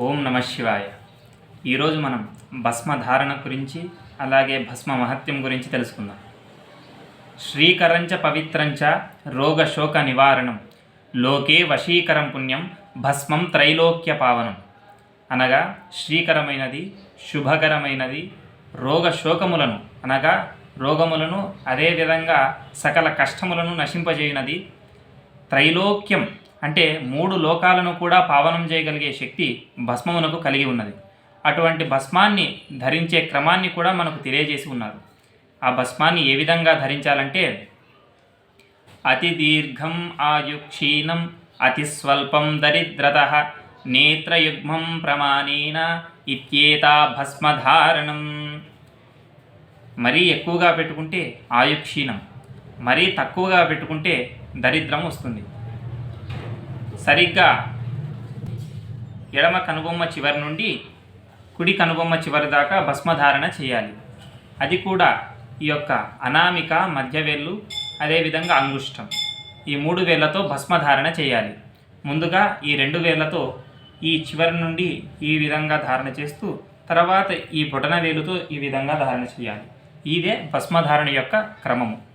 ఓం నమ శివాయ. ఈరోజు మనం భస్మ ధారణ గురించి అలాగే భస్మ మహత్యం గురించి తెలుసుకుందాం. శ్రీకరంచ పవిత్రంచ రోగ శోక నివారణం. లోకే వశీకరం పుణ్యం భస్మం త్రైలోక్య పావనం. అనగా శ్రీకరమైనది శుభకరమైనది రోగ శోకములను అనగా రోగములను అదేవిధంగా సకల కష్టములను నశింపజేయునది త్రైలోక్యం అంటే మూడు లోకాలను కూడా పావనం చేయగలిగే శక్తి భస్మమునకు కలిగి ఉన్నది. అటువంటి భస్మాన్ని ధరించే క్రమాన్ని కూడా మనకు తెలియజేసి ఉన్నారు. ఆ భస్మాన్ని ఏ విధంగా ధరించాలంటే అతి దీర్ఘం ఆయు క్షీణం అతి స్వల్పం దరిద్రత నేత్రయుగ్మం ప్రమాణేన ఇత్యేతా భస్మధారణం. మరీ ఎక్కువగా పెట్టుకుంటే ఆయుక్షీణం మరీ తక్కువగా పెట్టుకుంటే దరిద్రం వస్తుంది. సరిగ్గా ఎడమ కనుబొమ్మ చివరి నుండి కుడి కనుబొమ్మ చివరి దాకా భస్మధారణ చేయాలి. అది కూడా ఈ యొక్క అనామిక మధ్యవేళ్ళు అదేవిధంగా అంగుష్టం. ఈ మూడు వేళ్ళతో భస్మధారణ చేయాలి. ముందుగా ఈ రెండు వేళ్ళతో ఈ చివరి నుండి ఈ విధంగా ధారణ చేస్తూ తర్వాత ఈ బొటన వేలుతో ఈ విధంగా ధారణ చేయాలి. ఇదే భస్మధారణ యొక్క క్రమము.